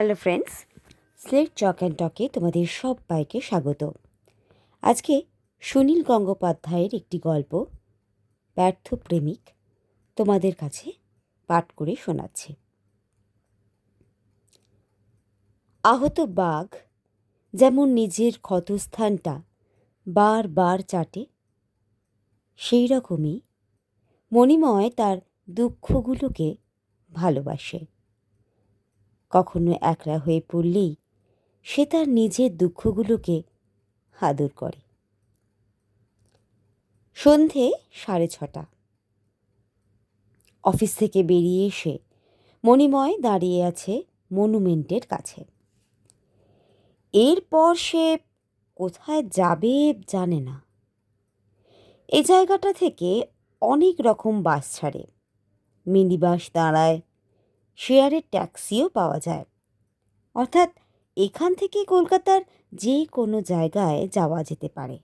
Hello friends, slate chalk and টকে তোমাদের সবাইকে স্বাগত। আজকে সুনীল গঙ্গোপাধ্যায়ের একটি গল্প, ব্যর্থ প্রেমিক, তোমাদের কাছে পাঠ করে শোনাচ্ছে। আহত বাঘ যেমন নিজের ক্ষতস্থানটা বারবার চাটে সেই রকমই মণিময় তার দুঃখগুলোকে ভালোবাসে। কখনো একলা হয়ে পড়লেই সে তার নিজের দুঃখগুলোকে আদর করে। সন্ধে সাড়ে ছটা। অফিস থেকে বেরিয়ে এসে মণিময় দাঁড়িয়ে আছে মনুমেন্টের কাছে। এরপর সে কোথায় যাবে জানে না। এই জায়গাটা থেকে অনেক রকম বাস ছাড়ে। মিনি বাস দাঁড়ায় শেয়ারের ট্যাক্সিও পাওয়া যায়। অর্থাৎ এখান থেকে কলকাতার যে কোনো জায়গায় যাওয়া যেতে পারে।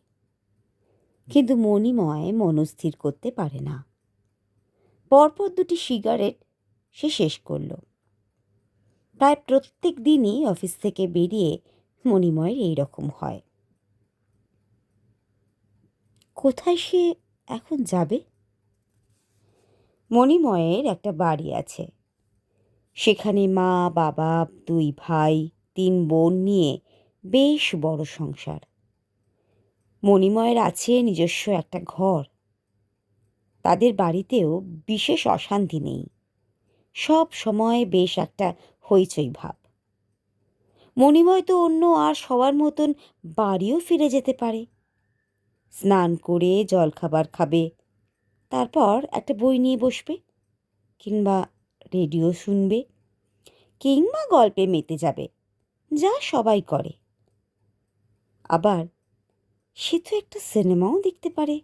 কিন্তু মণিময় মনস্থির করতে পারে না। পরপর দুটি সিগারেট সে শেষ করল। প্রায় প্রত্যেক দিনই অফিস থেকে বেরিয়ে মণিময়ের এই রকম হয়। কোথায় সে এখন যাবে? মণিময়ের একটা বাড়ি আছে। সেখানে মা, বাবা, দুই ভাই, তিন বোন নিয়ে বেশ বড় সংসার। মণিময়ের আছে নিজস্ব একটা ঘর। তাদের বাড়িতেও বিশেষ অশান্তি নেই। সব সময় বেশ একটা হইচই ভাব। মণিময় তো অন্য আর সবার মতন বাড়িও ফিরে যেতে পারে। স্নান করে জলখাবার খাবে, তারপর একটা বই নিয়ে বসবে কিংবা রেডিও শুনবে কিংবা গল্পে মেতে যাবে, যা সবাই করে। আবার সে তো একটা সিনেমাও দেখতে পারে।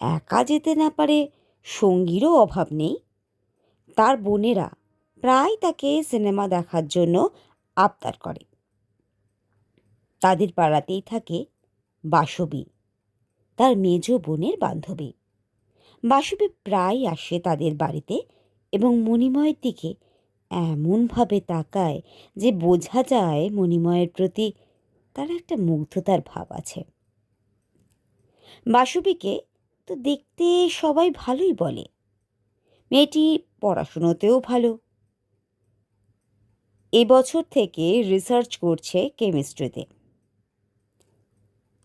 একা যেতে না পারে সঙ্গীরও অভাব নেই। তার বোনেরা প্রায় তাকে সিনেমা দেখার জন্য আবদার করে। তাদের পাড়াতেই থাকে বাসবী, তার মেজ বোনের বান্ধবী। বাসবী প্রায় আসে তাদের বাড়িতে এবং মণিময়ের দিকে এমনভাবে তাকায় যে বোঝা যায় মণিময়ের প্রতি তার একটা মুগ্ধতার ভাব আছে। বাসুবিকে তো দেখতে সবাই ভালোই বলে। মেয়েটি পড়াশুনোতেও ভালো। এবছর থেকে রিসার্চ করছে কেমিস্ট্রিতে।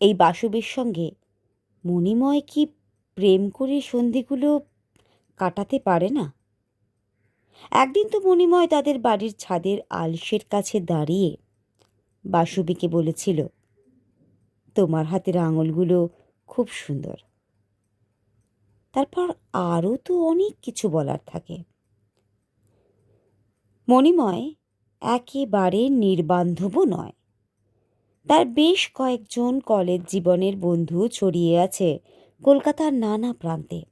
এই বাসুবির সঙ্গে মণিময় কি প্রেম করে সন্ধিগুলো কাটাতে পারে না? একদিন তো মণিময় তাদের বাড়ির ছাদের আলসের কাছে দাঁড়িয়ে বাসুবিকে বলেছিল, তোমার হাতের আঙুলগুলো খুব সুন্দর। তারপর আরও তো অনেক কিছু বলার থাকে। মণিময় একেবারে নির্বান্ধবও নয়। তার বেশ কয়েকজন কলেজ জীবনের বন্ধু ছড়িয়ে আছে কলকাতার নানা প্রান্তে।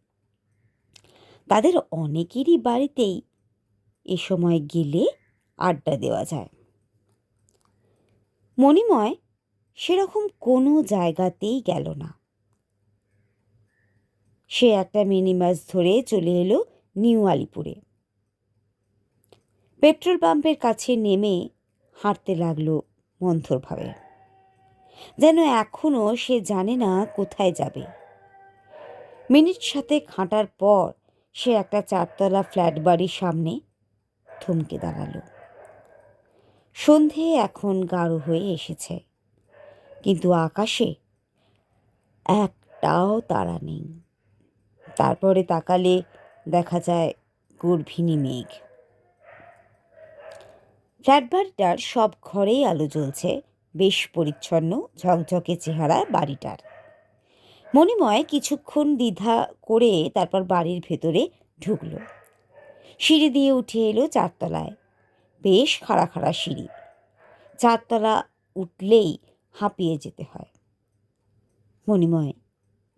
তাদের অনেকেরই বাড়িতেই এ সময় গেলে আড্ডা দেওয়া যায়। মণিময় সেরকম কোনো জায়গাতেই গেল না। সে একটা মিনি বাস ধরে চলে এলো নিউ আলিপুরে। পেট্রোল পাম্পের কাছে নেমে হাঁটতে লাগল মন্থরভাবে। যেন এখনও সে জানে না কোথায় যাবে। মিনিট সাথে হাঁটার পর সে একটা চারতলা ফ্ল্যাট বাড়ির সামনে থমকে দাঁড়াল। সন্ধে এখন গাঢ় হয়ে এসেছে, কিন্তু আকাশে একটাও তারা নেই। তারপরে তাকালে দেখা যায় গর্ভিণী মেঘ। ফ্ল্যাট বাড়িটার সব ঘরেই আলো জ্বলছে, বেশ পরিচ্ছন্ন, ঝকঝকে চেহারা বাড়িটার। মণিময় কিছুক্ষণ দ্বিধা করে তারপর বাড়ির ভেতরে ঢুকলো। সিঁড়ি দিয়ে উঠে এলো চারতলায়। বেশ খাড়া খাড়া সিঁড়ি। চারতলা উঠলেই হাঁপিয়ে যেতে হয়। মণিময়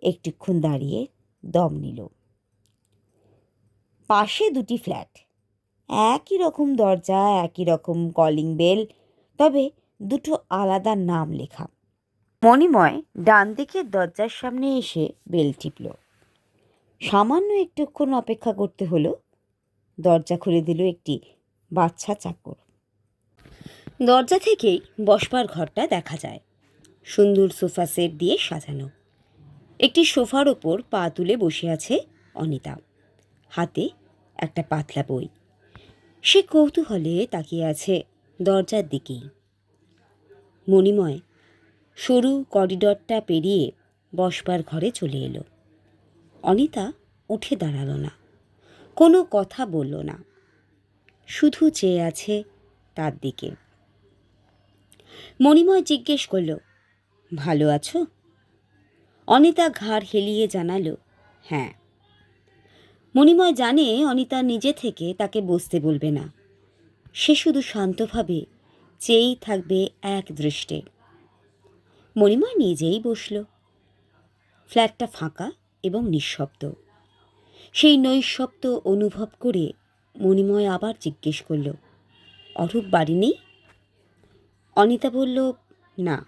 একটুক্ষণ দাঁড়িয়ে দম নিল। পাশে দুটি ফ্ল্যাট। একই রকম দরজা, একই রকম কলিং বেল, তবে দুটো আলাদা নাম লেখা। মণিময় ডান দিকের দরজার সামনে এসে বেল টিপল। সামান্য একটুক্ষণ অপেক্ষা করতে হলো দরজা খুলে দিল একটি বাচ্চা চাকর। দরজা থেকেই বসবার ঘরটা দেখা যায়। সুন্দর সোফা সেট দিয়ে সাজানো। একটি সোফার ওপর পা তুলে বসে আছে অনিতা। হাতে একটা পাতলা বই। সে কৌতূহলে তাকিয়ে আছে দরজার দিকেই। মণিময় সরু করিডরটা পেরিয়ে বসবার ঘরে চলে এলো। অনিতা উঠে দাঁড়াল না। কোনো কথা বলল না। শুধু চেয়ে আছে তার দিকে। মণিময় জিজ্ঞেস করল, ভালো আছো? অনিতা ঘাড় হেলিয়ে জানালো হ্যাঁ। মণিময় জানে অনিতা নিজে থেকে তাকে বসতে বলবে না। সে শুধু শান্তভাবে চেয়েই থাকবে এক দৃষ্টে। মণিময় নিজেই বসল। ফ্ল্যাটটা ফাঁকা এবং নিঃশব্দ। সেই নৈশব্দ অনুভব করে মণিময় আবার জিজ্ঞেস করল, অরূপ, বাড়ি নেই? অনিতা বলল, না।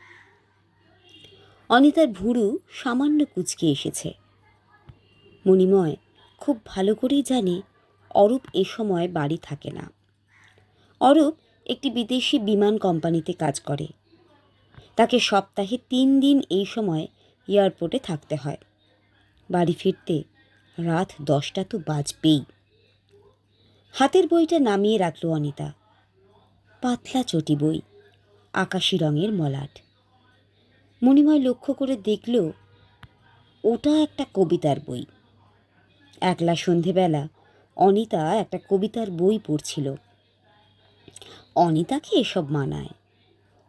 অনিতার ভুরু সামান্য কুচকে এসেছে। মণিময় খুব ভালো করেই জানে অরূপ এ সময় বাড়ি থাকে না। অরূপ একটি বিদেশি বিমান কোম্পানিতে কাজ করে। তাকে সপ্তাহে তিন দিন এই সময় এয়ারপোর্টে থাকতে হয়। বাড়ি ফিরতে রাত দশটা তো বাজবেই। হাতের বইটা নামিয়ে রাখল অনিতা। পাতলা চটি বই, আকাশি রঙের মলাট। মণিময় লক্ষ্য করে দেখল, ওটা একটা কবিতার বই। একলা সন্ধেবেলা অনিতা একটা কবিতার বই পড়ছিল। অনিতাকে এসব মানায়।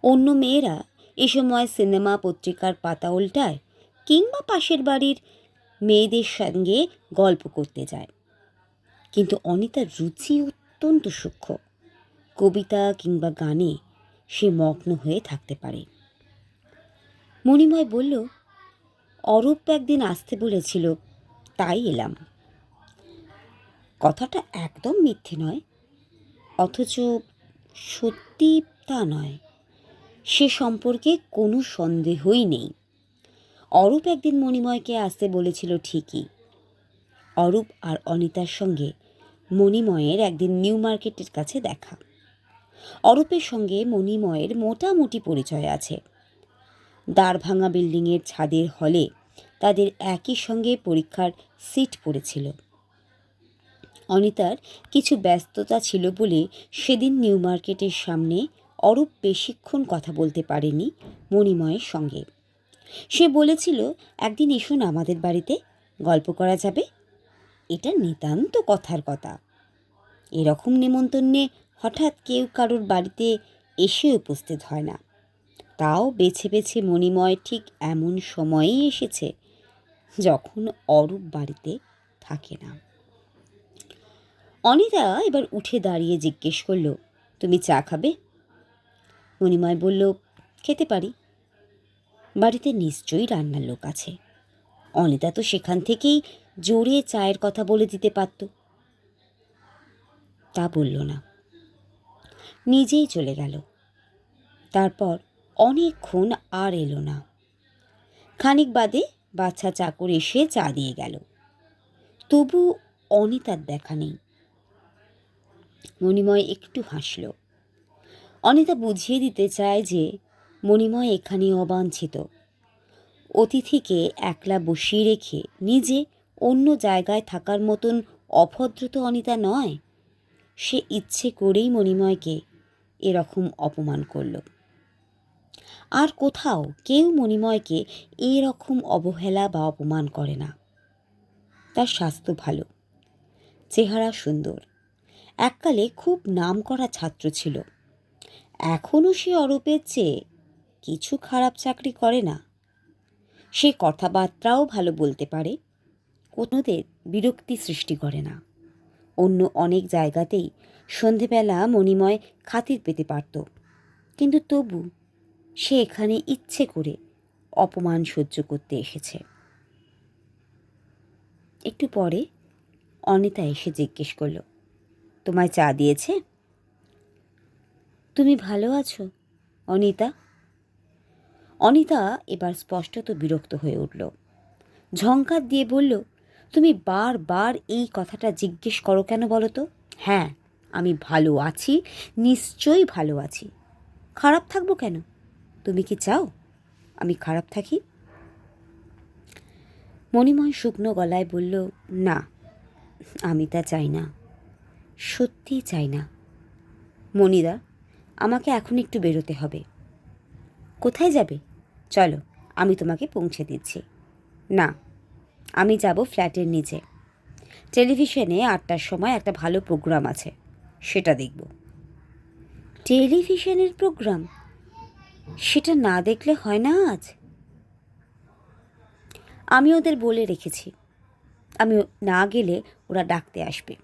অন্য মেয়েরা এ সময় সিনেমা, পত্রিকার পাতা উল্টায় কিংবা পাশের বাড়ির মেয়েদের সঙ্গে গল্প করতে যায়। কিন্তু অনিতার রুচি অত্যন্ত সূক্ষ্ম। কবিতা কিংবা গানে সে মগ্ন হয়ে থাকতে পারে। মণিময় বলল, অরূপ একদিন আসতে বলেছিল, তাই এলাম। কথাটা একদম মিথ্যে নয়, অথচ সত্যি তা নয়। সে সম্পর্কে কোনো সন্দেহই নেই। অরূপ একদিন মণিময়কে আসতে বলেছিল ঠিকই। অরূপ আর অনিতার সঙ্গে মণিময়ের একদিন নিউ মার্কেটের কাছে দেখা। অরূপের সঙ্গে মণিময়ের মোটামুটি পরিচয় আছে। দাঁড়ভাঙা বিল্ডিংয়ের ছাদের হলে তাদের একই সঙ্গে পরীক্ষার সিট পড়েছিল। অনিতার কিছু ব্যস্ততা ছিল বলে সেদিন নিউ মার্কেটের সামনে অরূপ বেশিক্ষণ কথা বলতে পারেনি মণিময়ের সঙ্গে। সে বলেছিল, একদিন এসো না আমাদের বাড়িতে, গল্প করা যাবে। এটা নিতান্ত কথার কথা। এরকম নেমন্তন্নে হঠাৎ কেউ কারোর বাড়িতে এসে উপস্থিত হয় না। তাও বেছে বেছে মণিময় ঠিক এমন সময়েই এসেছে, যখন অরূপ বাড়িতে থাকে না। অনিতা এবার উঠে দাঁড়িয়ে জিজ্ঞেস করল, তুমি চা খাবে? মণিময় বলল, খেতে পারি। বাড়িতে নিশ্চয়ই রান্নার লোক আছে। অনিতা তো সেখান থেকেই জোরে চায়ের কথা বলে দিতে পারত। তা বলল না। নিজেই চলে গেল। তারপর অনেকক্ষণ আর এলো না। খানিক বাদে বাচ্চা চাকর এসে চা দিয়ে গেল। তবু অনিতার দেখা নেই। মণিময় একটু হাসল। অনিতা বুঝিয়ে দিতে চায় যে মণিময় এখানে অবাঞ্ছিত। অতিথিকে একলা বসিয়ে রেখে নিজে অন্য জায়গায় থাকার মতন অভদ্রত অনিতা নয়। সে ইচ্ছে করেই মণিময়কে এরকম অপমান করল। আর কোথাও কেউ মণিময়কে এরকম অবহেলা বা অপমান করে না। তার স্বাস্থ্য ভালো, চেহারা সুন্দর, এককালে খুব নাম করা ছাত্র ছিল। এখনও সে অরূপের চেয়ে কিছু খারাপ চাকরি করে না। সে কথাবার্তাও ভালো বলতে পারে, কোনোদের বিরক্তি সৃষ্টি করে না। অন্য অনেক জায়গাতেই সন্ধেবেলা মণিময় খাতির পেতে পারত। কিন্তু তবু সে এখানে ইচ্ছে করে অপমান সহ্য করতে এসেছে। একটু পরে অনিতা এসে জিজ্ঞেস করল, তোমায় চা দিয়েছে? তুমি ভালো আছো, অনিতা? অনিতা এবার স্পষ্টত বিরক্ত হয়ে উঠল। ঝঙ্কার দিয়ে বলল, তুমি বারবার এই কথাটা জিজ্ঞেস করো কেন বলো তো? হ্যাঁ আমি ভালো আছি, নিশ্চয়ই ভালো আছি। খারাপ থাকব কেন? তুমি কি চাও আমি খারাপ থাকি? মণিময় শুকনো গলায় বলল, না, আমি তা চাই না সত্যি চাই না। মণিদা, আমাকে এখন একটু বেরোতে হবে। কোথায় যাবে? চলো, আমি তোমাকে পৌঁছে দিচ্ছি। না, আমি যাব ফ্ল্যাটের নিচে। টেলিভিশনে আটটার সময় একটা ভালো প্রোগ্রাম আছে, সেটা দেখব। টেলিভিশনের প্রোগ্রাম? সেটা না দেখলে হয় না আজ? আমি ওদের বলে রেখেছি। আমি না গেলে ওরা ডাকতে আসবে।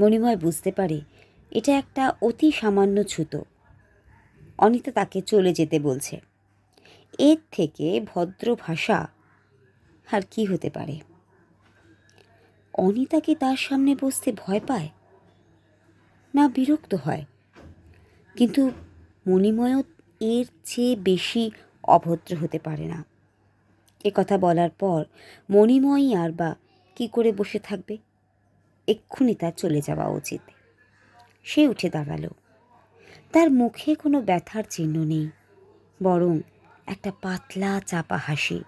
মণিময় বুঝতে পারে, এটা একটা অতি সামান্য ছুতো। অনিতা তাকে চলে যেতে বলছে। এর থেকে ভদ্র ভাষা আর কি হতে পারে? অনিতা কি তার সামনে বসতে ভয় পায়? না, বিরক্ত হয়। কিন্তু মণিময়ও এর চেয়ে বেশি অভদ্র হতে পারে না। এ কথা বলার পর মণিময়ই আর বা কী করে বসে থাকবে? এক্ষুনি তার চলে যাওয়া উচিত। সে উঠে দাঁড়াল। তার মুখে কোনো ব্যথার চিহ্ন নেই, বরং একটা পাতলা, চাপা হাসি।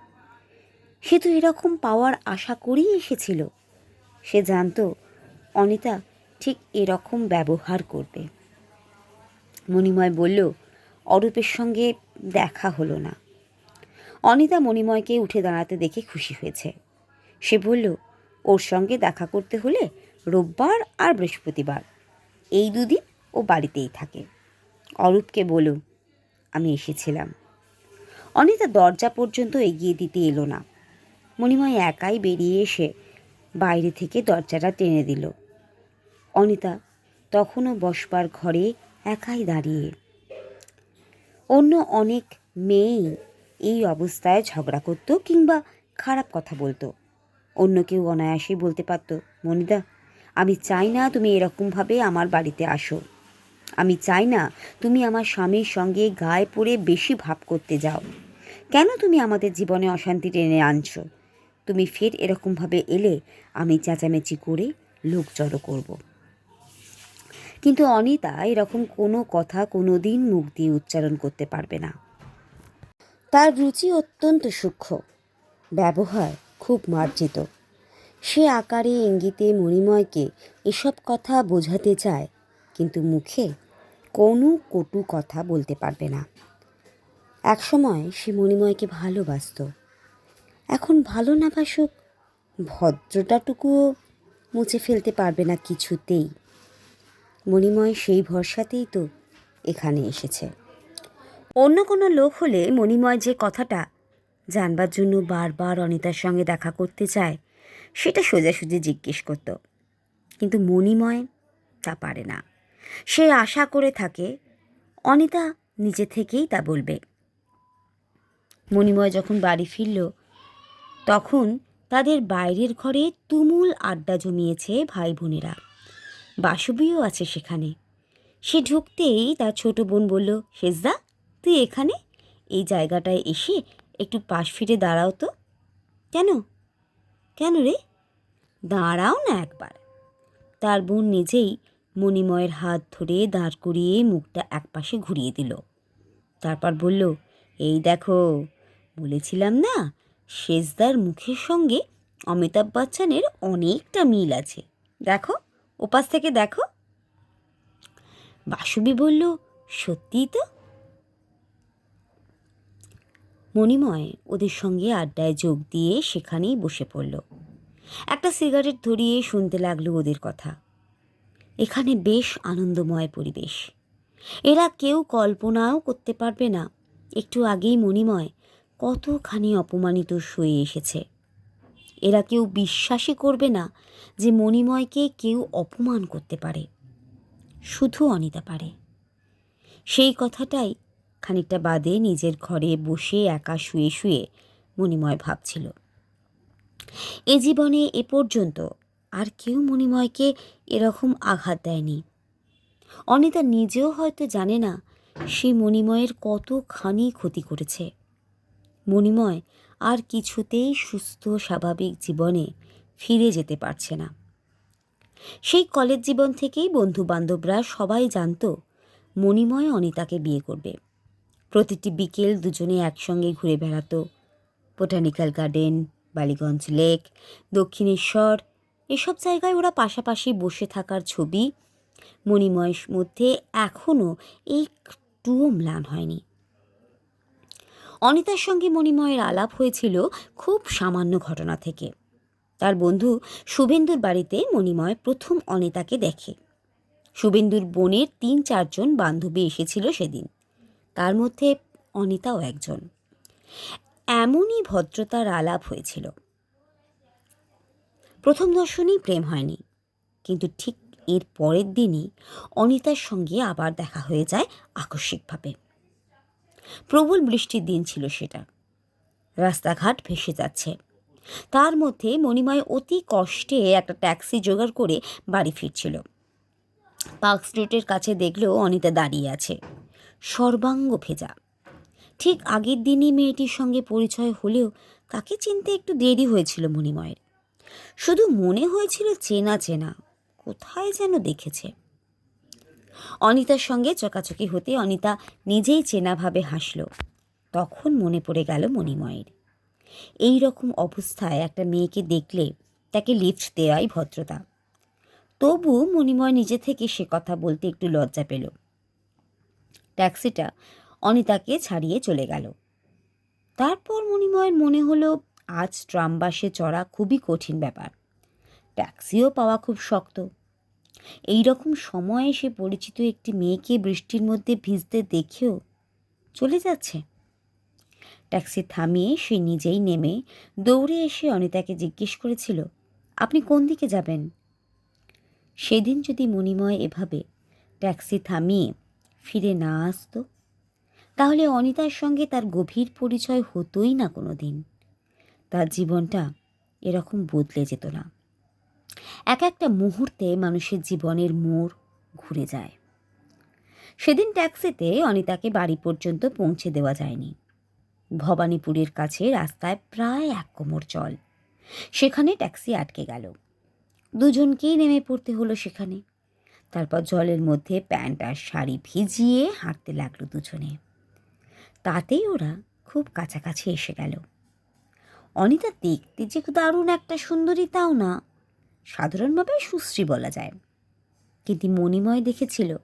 সে তো এরকম পাওয়ার আশা করেই এসেছিল। সে জানতো অনিতা ঠিক এরকম ব্যবহার করবে। মণিময় বলল, অরূপের সঙ্গে দেখা হলো না। অনিতা মণিময়কে উঠে দাঁড়াতে দেখে খুশি হয়েছে। সে বলল, ওর সঙ্গে দেখা করতে হলে রোববার আর বৃহস্পতিবার। এই দুদিন ও বাড়িতেই থাকে। অরূপকে বলো আমি এসেছিলাম। অনিতা দরজা পর্যন্ত এগিয়ে দিতে এলো না। মণিময় একাই বেরিয়ে এসে বাইরে থেকে দরজাটা টেনে দিল। অনিতা তখনও বসবার ঘরে একাই দাঁড়িয়ে। অন্য অনেক মেয়েই এই অবস্থায় ঝগড়া করতো কিংবা খারাপ কথা বলতো। অন্য কেউ অনায়াসেই বলতে পারতো মনিদা আমি চাই না তুমি এরকমভাবে আমার বাড়িতে আসো। আমি চাই না তুমি আমার স্বামীর সঙ্গে গায়ে পড়ে বেশি ভাব করতে যাও। কেন তুমি আমাদের জীবনে অশান্তি টেনে আনছো? তুমি ফের এরকমভাবে এলে আমি চেঁচামেচি করে লোক জড়ো করব। কিন্তু অনিতা এরকম কোনো কথা কোনো দিন মুখ দিয়ে উচ্চারণ করতে পারবে না। তার রুচি অত্যন্ত সূক্ষ্ম, ব্যবহার খুব মার্জিত। সে আকারে ইঙ্গিতে মণিময়কে এসব কথা বোঝাতে চায়, কিন্তু মুখে কোনো কটু কথা বলতে পারবে না। একসময় সে মণিময়কে ভালোবাসত। এখন ভালো না বাসুক ভদ্রটাটুকুও মুছে ফেলতে পারবে না কিছুতেই। মণিময় সেই ভরসাতেই তো এখানে এসেছে। অন্য কোনো লোক হলে মণিময় যে কথাটা জানবার জন্য বারবার অনিতার সঙ্গে দেখা করতে চায়, সেটা সোজাসুজি জিজ্ঞেস করত। কিন্তু মণিময় তা পারে না। সে আশা করে থাকে, অনিতা নিজে থেকেই তা বলবে। মণিময় যখন বাড়ি ফিরল, তখন তাদের বাইরের ঘরে তুমুল আড্ডা জমিয়েছে ভাই বোনেরা। বাসবীও আছে সেখানে। সে ঢুকতেই তার ছোট বোন বলল, শেষদা, তুই এখানে? এই জায়গাটায় এসে একটু পাশ ফিরে দাঁড়াও তো। কেন? কেন রে? দাঁড়াও না একবার। তার বোন নিজেই মণিময়ের হাত ধরে দাঁড় করিয়ে মুখটা একপাশে ঘুরিয়ে দিল। তারপর বলল, এই দেখো, বলেছিলাম না, শেষদার মুখের সঙ্গে অমিতাভ বচ্চনের অনেকটা মিল আছে। দেখো, ওপাশ থেকে দেখো। বাসুবি বলল, সত্যিই তো? মণিময় ওদের সঙ্গে আড্ডায় যোগ দিয়ে সেখানেই বসে পড়ল। একটা সিগারেট ধরিয়ে শুনতে লাগল ওদের কথা। এখানে বেশ আনন্দময় পরিবেশ। এরা কেউ কল্পনাও করতে পারবে না। একটু আগেই মণিময় কতখানি অপমানিত সয়ে এসেছে। এরা কেউ বিশ্বাসই করবে না যে মণিময়কে কেউ অপমান করতে পারে। শুধু অনিতা পারে। সেই কথাটাই খানিকটা বাদে নিজের ঘরে বসে একা শুয়ে শুয়ে মণিময় ভাবছিল। এ জীবনে এ পর্যন্ত আর কেউ মণিময়কে এরকম আঘাত দেয়নি। অনিতা নিজেও হয়তো জানে না সে মণিময়ের কতখানি ক্ষতি করেছে। মণিময় আর কিছুতেই সুস্থ, স্বাভাবিক জীবনে ফিরে যেতে পারছে না। সেই কলেজ জীবন থেকেই বন্ধু বান্ধবরা সবাই জানতো মণিময় অনিতাকে বিয়ে করবে। প্রতিটি বিকেল দুজনে একসঙ্গে ঘুরে বেড়াতো। Botanical garden, Ballygunge lake, Dakshineswar এসব জায়গায় ওরা পাশাপাশি বসে থাকার ছবি মণিময়ের মধ্যে এখনও একটুও ম্লান হয়নি। অনিতার সঙ্গে মণিময়ের আলাপ হয়েছিল খুব সামান্য ঘটনা থেকে। তার বন্ধু শুভেন্দুর বাড়িতে মণিময় প্রথম অনিতাকে দেখে। শুভেন্দুর বোনের তিন চারজন বান্ধবী এসেছিল সেদিন। তার মধ্যে অনিতাও একজন। এমনই ভদ্রতার আলাপ হয়েছিল। প্রথম দর্শনেই প্রেম হয়নি। কিন্তু ঠিক এর পরের দিনই অনিতার সঙ্গে আবার দেখা হয়ে যায় আকস্মিকভাবে। প্রবল বৃষ্টির দিন ছিল সেটা। রাস্তাঘাট ভেসে যাচ্ছে। তার মধ্যে মণিময় অতি কষ্টে একটা ট্যাক্সি জোগাড় করে বাড়ি ফিরছিল। পার্ক স্ট্রিটের কাছে দেখলেও অনিতা দাঁড়িয়ে আছে। সর্বাঙ্গ ভেজা। ঠিক আগের দিনই মেয়েটির সঙ্গে পরিচয় হলেও তাকে চিনতে একটু দেরি হয়েছিল মণিময়ের। শুধু মনে হয়েছিল চেনা চেনা। কোথায় যেন দেখেছে। অনিতার সঙ্গে চকাচকি হতে অনিতা নিজেই চেনাভাবে হাসল। তখন মনে পড়ে গেল মণিময়ের। এই রকম অবস্থায় একটা মেয়েকে দেখলে তাকে লিফট দেওয়াই ভদ্রতা। তবু মণিময় নিজে থেকে সে কথা বলতে একটু লজ্জা পেল। ট্যাক্সিটা অনিতাকে ছাড়িয়ে চলে গেল। তারপর মণিময়ের মনে হলো আজ ট্রাম বাসে চড়া খুবই কঠিন ব্যাপার। ট্যাক্সিও পাওয়া খুব শক্ত। এই রকম সময়ে সে পরিচিত একটি মেয়েকে বৃষ্টির মধ্যে ভিজতে দেখেও চলে যাচ্ছে। ট্যাক্সি থামিয়ে সে নিজেই নেমে দৌড়ে এসে অনিতাকে জিজ্ঞেস করেছিল, আপনি কোন দিকে যাবেন? সেদিন যদি মণিময় এভাবে ট্যাক্সি থামিয়ে ফিরে না আসতো, তাহলে অনিতার সঙ্গে তার গভীর পরিচয় হতোই না কোনো দিন তার জীবনটা এরকম বদলে যেত না। এক একটা মুহূর্তে মানুষের জীবনের মোড় ঘুরে যায়। সেদিন ট্যাক্সিতে অনিতাকে বাড়ি পর্যন্ত পৌঁছে দেওয়া যায়নি। ভবানীপুরের কাছে রাস্তায় প্রায় এক কোমর জল। সেখানে ট্যাক্সি আটকে গেল। দুজনকেই নেমে পড়তে হলো সেখানে। তারপর জলের মধ্যে প্যান্ট আর শাড়ি ভিজিয়ে হাঁটতে লাগল দুজনে। তাতেই ওরা খুব কাছাকাছি এসে গেল। অনিতা দেখতে যে দারুণ একটা সুন্দরী তাও না। সাধারণভাবে সুশ্রী বলা যায়। কিন্তু মণিময় দেখেছিল,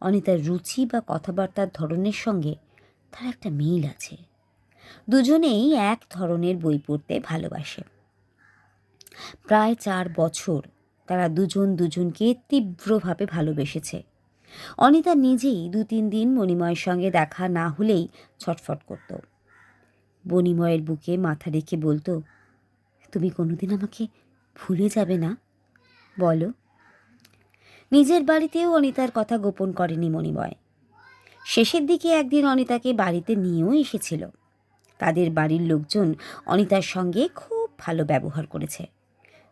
অনিতার রুচি বা কথাবার্তার ধরনের সঙ্গে তার একটা মিল আছে। দুজনেই এক ধরনের বই পড়তে ভালোবাসে। প্রায় চার বছর তারা দুজন দুজনকে তীব্রভাবে ভালোবেসেছে। অনিতা নিজেই দু তিন দিন মণিময়ের সঙ্গে দেখা না হলেই ছটফট করত। বনিময়ের বুকে মাথা রেখে বলতো, তুমি কোনোদিন আমাকে ভুলে যাবে না? বলো। নিজের বাড়িতেও অনিতার কথা গোপন করেনি মণিময়। শেষের দিকে একদিন অনিতাকে বাড়িতে নিয়েও এসেছিল। তাদের বাড়ির লোকজন অনিতার সঙ্গে খুব ভালো ব্যবহার করেছে।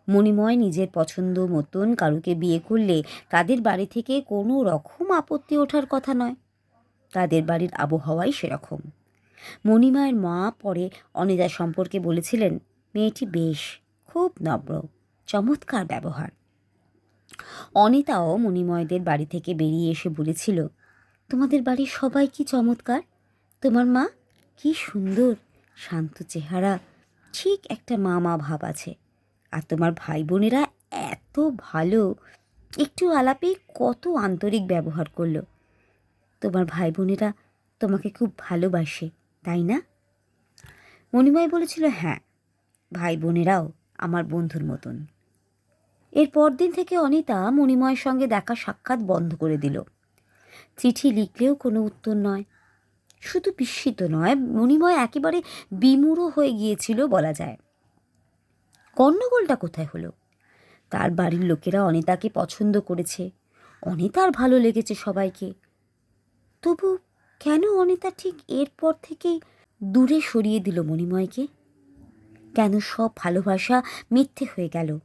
মণিময় নিজের পছন্দ মতন কারুকে বিয়ে করলে তাদের বাড়ি থেকে কোনো রকম আপত্তি ওঠার কথা নয়। তাদের বাড়ির আবহাওয়াই সেরকম। মণিমায়ের মা পরে অনিতা সম্পর্কে বলেছিলেন, মেয়েটি বেশ, খুব নম্র চমৎকার ব্যবহার। অনিতাও মণিময়দের বাড়ি থেকে বেরিয়ে এসে বলেছিল, তোমাদের বাড়ির সবাই কি চমৎকার? তোমার মা কি সুন্দর, শান্ত চেহারা, ঠিক একটা মা মা ভাব আছে। আর তোমার ভাই বোনেরা এত ভালো, একটু আলাপেই কত আন্তরিক ব্যবহার করল। তোমার ভাই বোনেরা তোমাকে খুব ভালোবাসে তাই না? মণিময় বলেছিল হ্যাঁ ভাই বোনেরাও আমার বন্ধুর মতন। এর পরদিন থেকে অনিতা মণিময়ের সঙ্গে দেখা সাক্ষাৎ বন্ধ করে দিল। চিঠি লিখলেও কোনো উত্তর নয়। শুধু বিস্মিত নয়, মণিময় একেবারে বিমূঢ় হয়ে গিয়েছিল বলা যায়। গণ্ডগোলটা কোথায় হলো? তার বাড়ির লোকেরা অনিতাকে পছন্দ করেছে। অনিতার ভালো লেগেছে সবাইকে। তবু কেন অনিতা ঠিক এরপর থেকেই দূরে সরিয়ে দিল মণিময়কে? কেন সব ভালোবাসা মিথ্যে হয়ে গেল?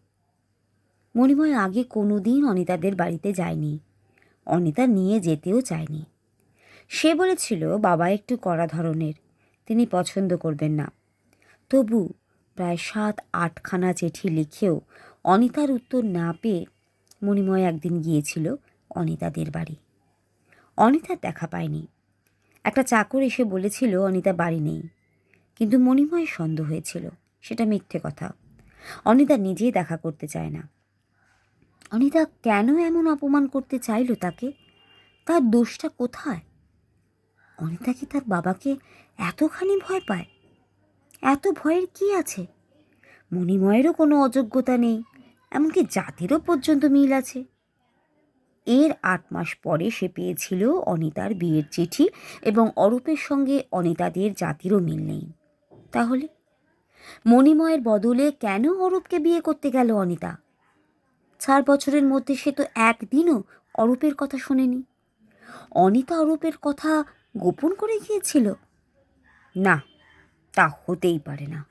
মণিময় আগে কোনো দিন অনিতাদের বাড়িতে যায়নি। অনিতা নিয়ে যেতেও চায়নি। সে বলেছিল, বাবা একটু কড়া ধরনের, তিনি পছন্দ করবেন না। তবু প্রায় সাত, আটখানা চিঠি লিখেও অনিতার উত্তর না পেয়ে মণিময় একদিন গিয়েছিল অনিতাদের বাড়ি। অনিতার দেখা পায়নি। একটা চাকর এসে বলেছিল, অনিতা বাড়ি নেই। কিন্তু মণিময় সন্দেহ হয়েছিল, সেটা মিথ্যে কথা। অনিতা নিজেই দেখা করতে চায় না। অনিতা কেন এমন অপমান করতে চাইলো তাকে? তার দোষটা কোথায়? অনিতা কি তার বাবাকে এতখানি ভয় পায়? এত ভয়ের কি আছে? মণিময়েরও কোনো অযোগ্যতা নেই, এমনকি জাতিরও পর্যন্ত মিল আছে। এর আট মাস পরে সে পেয়েছিল অনিতার বিয়ের চিঠি এবং অরূপের সঙ্গে অনিতাদের জাতিরও মিল নেই। তাহলে? মণিময়ের বদলে কেন অরূপকে বিয়ে করতে গেল অনিতা? চার বছরের মধ্যে সে তো একদিনও অরূপের কথা শোনেনি। অনিতা অরূপের কথা গোপন করে গিয়েছিল? না, তা হতেই পারে না।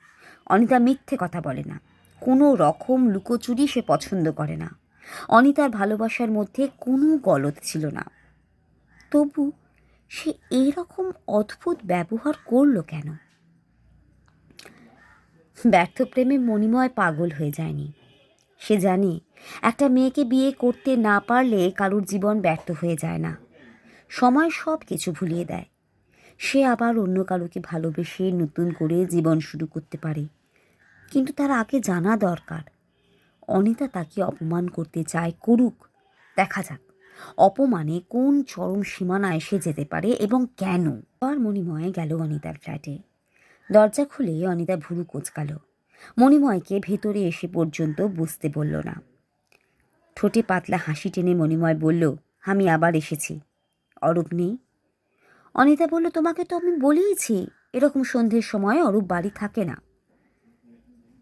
অনিতা মিথ্যে কথা বলে না। কোনো রকম লুকোচুরি সে পছন্দ করে না। অনিতার ভালোবাসার মধ্যে কোনো গলত ছিল না। তবু সে এরকম অদ্ভুত ব্যবহার করল কেন? ব্যর্থ প্রেমে মণিময় পাগল হয়ে যায়নি। সে জানে একটা মেয়েকে বিয়ে করতে না পারলে কারুর জীবন ব্যর্থ হয়ে যায় না। সময় সব কিছু ভুলিয়ে দেয়। সে আবার অন্য কারোকে ভালোবেসে নতুন করে জীবন শুরু করতে পারে। কিন্তু তার আগে জানা দরকার। অনিতা তাকে অপমান করতে চায়, করুক। দেখা যাক। অপমানে কোন চরম সীমানায় এসে যেতে পারে এবং কেন? আর মণিময় গেল অনিতার ফ্ল্যাটে। দরজা খুলে অনিতা ভুরু কোচকাল। মণিময়কে ভেতরে এসে পর্যন্ত বুঝতে বলল না। ঠোঁটে পাতলা হাসি টেনে মণিময় বলল, আমি আবার এসেছি। অরূপ নেই? অনিতা বলল, তোমাকে তো আমি বলেইছি, এরকম সন্ধ্যের সময় অরূপ বাড়ি থাকে না।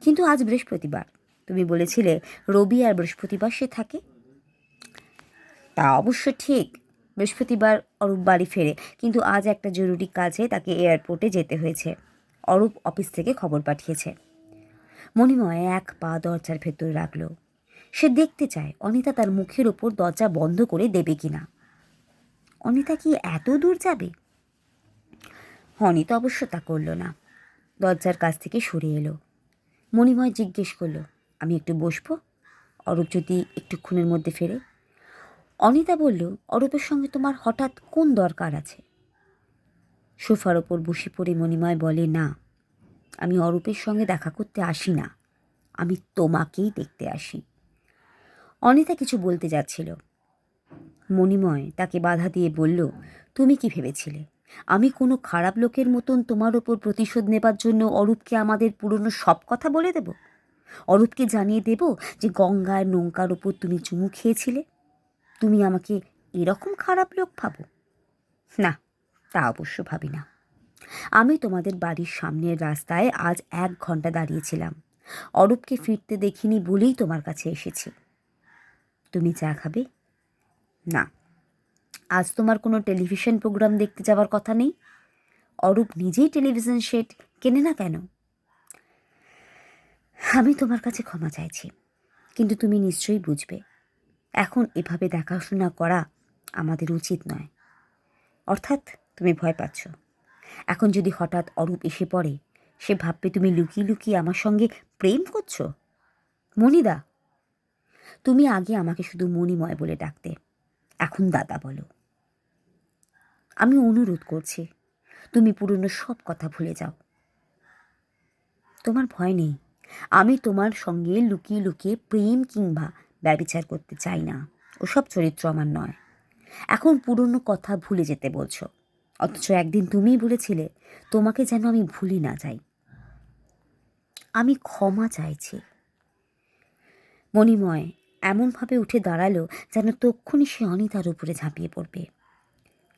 কিন্তু আজ বৃহস্পতিবার। তুমি বলেছিলে রবি আর বৃহস্পতিবার সে থাকে? তা অবশ্য ঠিক। বৃহস্পতিবার অরূপ বাড়ি ফেরে, কিন্তু আজ একটা জরুরি কাজে তাকে এয়ারপোর্টে যেতে হয়েছে। অরূপ অফিস থেকে খবর পাঠিয়েছে। মণিময় এক পা দরজার ভেতর রাখল। সে দেখতে চায় অনিতা তার মুখের ওপর দরজা বন্ধ করে দেবে কিনা। অনিতা কি এত দূর যাবে? অনিতা অবশ্য তা করল না। দরজার কাছ থেকে সরে এলো। মণিময় জিজ্ঞেস করল আমি একটু বসবো। অরূপ যদি একটুক্ষণের মধ্যে ফেরে। অনিতা বলল, অরূপের সঙ্গে তোমার হঠাৎ কোন দরকার আছে? সোফার ওপর বসে পড়ে মণিময় বলে, না, আমি অরূপের সঙ্গে দেখা করতে আসি না। আমি তোমাকেই দেখতে আসি। অনিতা কিছু বলতে যাচ্ছিল। মণিময় তাকে বাধা দিয়ে বলল, তুমি কি ভেবেছিলে? আমি কোনো খারাপ লোকের মতন তোমার ওপর প্রতিশোধ নেবার জন্য অরূপকে আমাদের পুরনো সব কথা বলে দেব? অরূপকে জানিয়ে দেব যে গঙ্গার নৌকার ওপর তুমি চুমু খেয়েছিলে। তুমি আমাকে এরকম খারাপ লোক ভাবো? না, তা অবশ্য ভাবি না। আমি তোমাদের বাড়ির সামনের রাস্তায় আজ এক ঘণ্টা দাঁড়িয়েছিলাম। অরূপকে ফিরতে দেখিনি বলেই তোমার কাছে এসেছি। তুমি চা খাবে? না। আজ তোমার কোনো টেলিভিশন প্রোগ্রাম দেখতে যাওয়ার কথা নেই? অরূপ নিজেই টেলিভিশন সেট কেনে না কেন? আমি তোমার কাছে ক্ষমা চাইছি, কিন্তু তুমি নিশ্চয়ই বুঝবে। এখন এভাবে দেখাশোনা করা আমাদের উচিত নয়। অর্থাৎ তুমি ভয় পাচ্ছ। এখন যদি হঠাৎ অরূপ এসে পড়ে, সে ভাববে তুমি লুকিয়ে লুকিয়ে আমার সঙ্গে প্রেম করছ? মণিদা, তুমি আগে আমাকে শুধু মণিময় বলে ডাকতে। এখন দাদা বলো। আমি অনুরোধ করছি, তুমি পুরনো সব কথা ভুলে যাও। তোমার ভয় নেই। আমি তোমার সঙ্গে লুকিয়ে লুকিয়ে প্রেম কিংবা ব্যবিচার করতে চাই না। ওসব চরিত্র আমার নয়। এখন পুরনো কথা ভুলে যেতে বলছো। অথচ একদিন তুমিই বলেছিলে, তোমাকে যেন আমি ভুলে না যাই। আমি ক্ষমা চাইছি। মণিময় এমনভাবে উঠে দাঁড়াল যেন তক্ষুনি সে অনিতার উপরে ঝাঁপিয়ে পড়বে।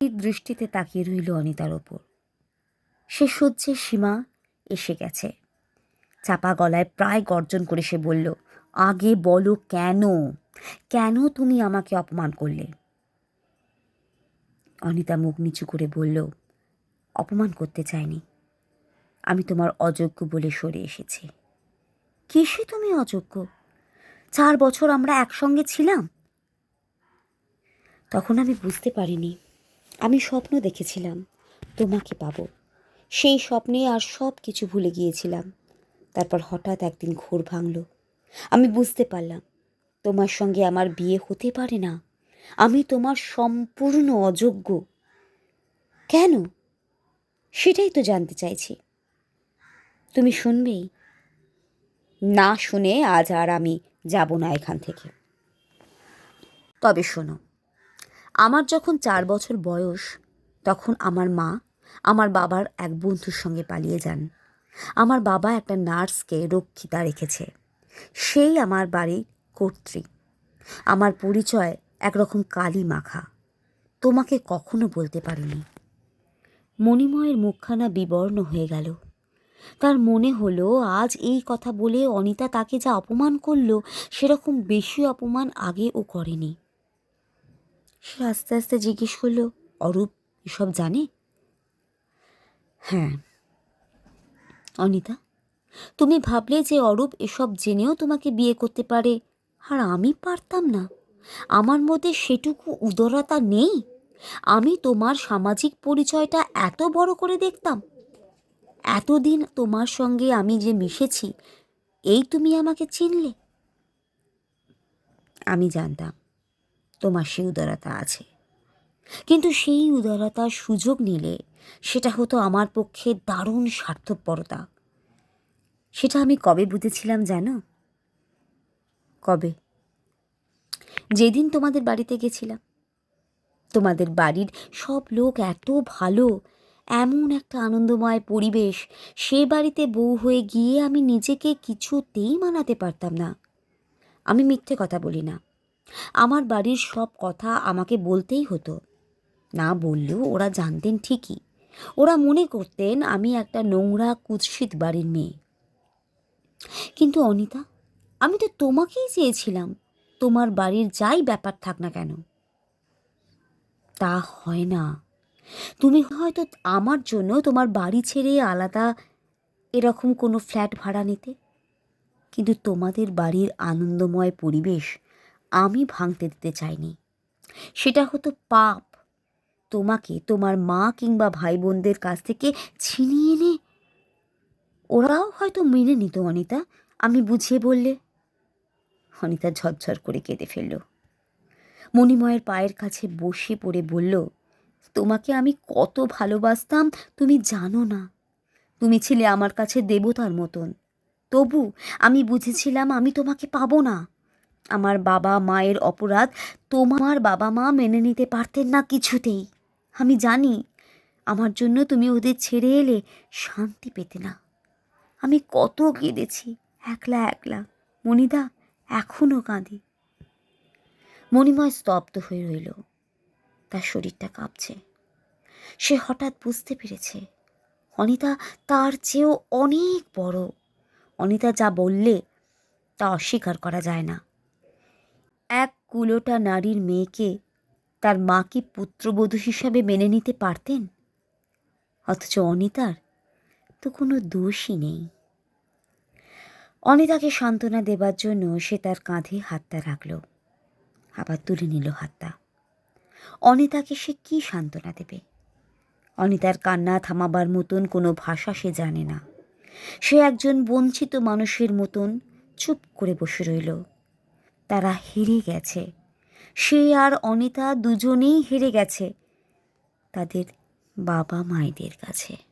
দৃষ্টিতে তাকিয়ে রইল অনিতার ওপর। সে সহ্যের সীমা এসে গেছে। চাপা গলায় প্রায় গর্জন করে সে বলল, আগে বলো কেন? কেন তুমি আমাকে অপমান করলে? অনিতা মুখ নিচু করে বলল, অপমান করতে চাইনি। আমি তোমার অযোগ্য বলে সরে এসেছি। কিসে তুমি অযোগ্য? চার বছর আমরা একসঙ্গে ছিলাম? তখন আমি বুঝতে পারিনি। আমি স্বপ্ন দেখেছিলাম, তোমাকে পাবো। সেই স্বপ্নে আর সব কিছু ভুলে গিয়েছিলাম। তারপর হঠাৎ একদিন ঘোর ভাঙল। আমি বুঝতে পারলাম, তোমার সঙ্গে আমার বিয়ে হতে পারে না। আমি তোমার সম্পূর্ণ অযোগ্য। কেন? সেটাই তো জানতে চাইছি। তুমি শুনবেই। না শুনে আজ আর আমি যাব না এখান থেকে। তবে শোনো, আমার যখন চার বছর বয়স, তখন আমার মা আমার বাবার এক বন্ধুর সঙ্গে পালিয়ে যান। আমার বাবা একটা নার্সকে রক্ষিতা রেখেছে। সেই আমার বাড়ির কর্ত্রী। আমার পরিচয় একরকম কালি মাখা। তোমাকে কখনো বলতে পারিনি। মণিময়ের মুখখানা বিবর্ণ হয়ে গেল। তার মনে হলো, আজ এই কথা বলে অনিতা তাকে যা অপমান করল, সেরকম বেশি অপমান আগে ও করেনি। সে আস্তে আস্তে জিজ্ঞেস করল, অরূপ, এসব জানে? হ্যাঁ অনিতা, তুমি ভাবলে যে অরূপ এসব জেনেও তোমাকে বিয়ে করতে পারে, আর আমি পারতাম না। আমার মধ্যে সেটুকু উদারতা নেই। আমি তোমার সামাজিক পরিচয়টা এত বড় করে দেখতাম। এতদিন তোমার সঙ্গে আমি যে মিশেছি, এই তুমি আমাকে চিনলে। আমি জানতাম তোমার সেই উদারতা আছে। কিন্তু সেই উদারতার সুযোগ নিলে সেটা হতো আমার পক্ষে দারুণ স্বার্থপরতা। সেটা আমি কবে বুঝেছিলাম জানো? কবে? যেদিন তোমাদের বাড়িতে গেছিলাম। তোমাদের বাড়ির সব লোক এত ভালো, এমন একটা আনন্দময় পরিবেশ, সে বাড়িতে বউ হয়ে গিয়ে আমি নিজেকে কিছুতেই মানাতে পারতাম না। আমি মিথ্যে কথা বলি না। আমার বাড়ির সব কথা আমাকে বলতেই হতো। না বললেও ওরা জানতেন ঠিকই। ওরা মনে করতেন আমি একটা নোংরা, কুৎসিত বাড়ির মেয়ে। কিন্তু অনিতা, আমি তো তোমাকেই চেয়েছিলাম, তোমার বাড়ির যাই ব্যাপার থাক না কেন। তা হয় না। তুমি হয়তো আমার জন্য তোমার বাড়ি ছেড়ে আলাদা এরকম কোনো ফ্ল্যাট ভাড়া নিতে। কিন্তু তোমাদের বাড়ির আনন্দময় পরিবেশ আমি ভাঙতে দিতে চাইনি। সেটা হতো পাপ। তোমাকে, তোমার মা কিংবা ভাই বোনদের কাছ থেকে ছিনিয়ে এনে ওরাও হয়তো মেনে নিত, অনিতা। আমি বুঝিয়ে বললে। অনিতা ঝরঝর করে কেঁদে ফেলল। মণিময়ের পায়ের কাছে বসে পড়ে বলল, তোমাকে আমি কত ভালোবাসতাম, তুমি জানো না। তুমি ছিলে আমার কাছে দেবতার মতন। তবু আমি বুঝেছিলাম আমি তোমাকে পাবো না। আমার বাবা মায়ের অপরাধ তোমার বাবা মা মেনে নিতে পারতেন না কিছুতেই। আমি জানি, আমার জন্য তুমি ওদের ছেড়ে এলে শান্তি পেতে না। আমি কত কেঁদেছি, একলা একলা। মণিদা এখনও কাঁদি। মণিময় স্তব্ধ হয়ে রইল। তার শরীরটা কাঁপছে। সে হঠাৎ বুঝতে পেরেছে, অনিতা তার চেয়েও অনেক বড়। অনিতা যা বললে তা অস্বীকার করা যায় না। এক কুলোটা নারীর মেয়েকে তার মা কি পুত্রবধূ হিসাবে মেনে নিতে পারতেন? অথচ অনিতার তো কোনো দোষই নেই। অনিতাকে সান্ত্বনা দেবার জন্য সে তার কাঁধে হাতটা রাখল, আবার তুলে নিল হাতটা। অনিতাকে সে কী সান্ত্বনা দেবে? অনিতার কান্না থামাবার মতন কোনো ভাষা সে জানে না। সে একজন বঞ্চিত মানুষের মতন চুপ করে বসে রইল। তারা হেরে গেছে। সে আর অনিতা দুজনেই হেরে গেছে তাদের বাবা মায়েদের কাছে।